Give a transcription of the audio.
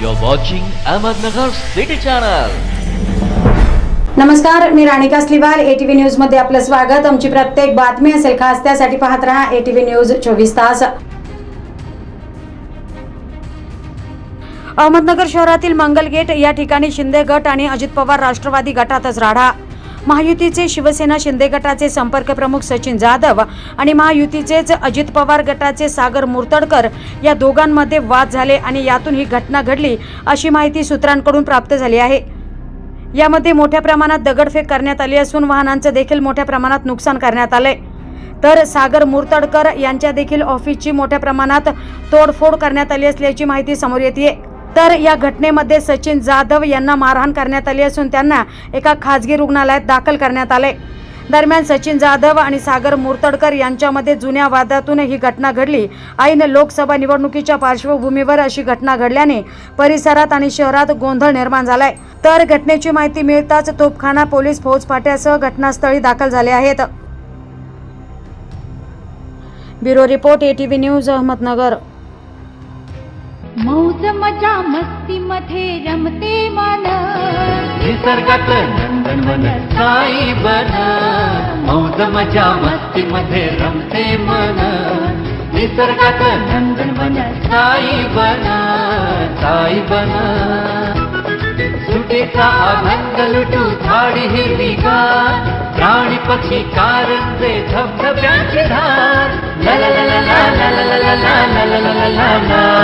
You're watching Ahmednagar City Channel. नमस्कार मी Ranika स्लिवाल. ATV न्यूजमध्ये आपलं स्वागत. आमची प्रत्येक बातमी असेल खास त्यासाठी पाहत राहा एटीव्ही न्यूज चोवीस तास. अहमदनगर शहरातील मंगल गेट या ठिकाणी शिंदे गट आणि अजित पवार राष्ट्रवादी गटातच राढा महायुतीचे शिवसेना शिंदे गटाचे संपर्क प्रमुख सचिन जाधव आणि महायुतीचेच अजित पवार गटाचे सागर मुर्तडकर या दोघांमध्ये वाद झाले आणि यातून ही घटना घडली अशी माहिती सूत्रांकडून प्राप्त झाली आहे. यामध्ये मोठ्या प्रमाणात दगडफेक करण्यात आली असून वाहनांचं देखील मोठ्या प्रमाणात नुकसान करण्यात आलंय. तर सागर मुर्तडकर यांच्या देखील ऑफिसची मोठ्या प्रमाणात तोडफोड करण्यात आली असल्याची माहिती समोर येते तर या घटनेमध्ये सचिन जाधव यांना मारहाण करण्यात आली असून त्यांना एका खाजगी रुग्णालयात दाखल करण्यात आले. दरम्यान सचिन जाधव आणि सागर मुर्तडकर यांच्यामध्ये जुन्या वादातून ही घटना घडली. ऐन लोकसभा निवडणुकीच्या पार्श्वभूमीवर अशी घटना घडल्याने परिसरात आणि शहरात गोंधळ निर्माण झालाय. तर घटनेची माहिती मिळताच तोपखाना पोलीस फौजफाट्यासह घटनास्थळी दाखल झाले आहेत. Bureau report ATV news Ahmednagar. मौज मजा मस्ती मध्ये रमते मन निसर्गात नंदनवन साई बन मौज मजा मस्ती मध्ये रमते मन निसर्गात नंदनवन साई बन साई बन सुटीचा अभंग लुटू झाडी हिरवीगार प्राणी पक्षी कारंजे धबधब्याची धार ला ला ला ला ला ला ला ला ला ला ला ला ला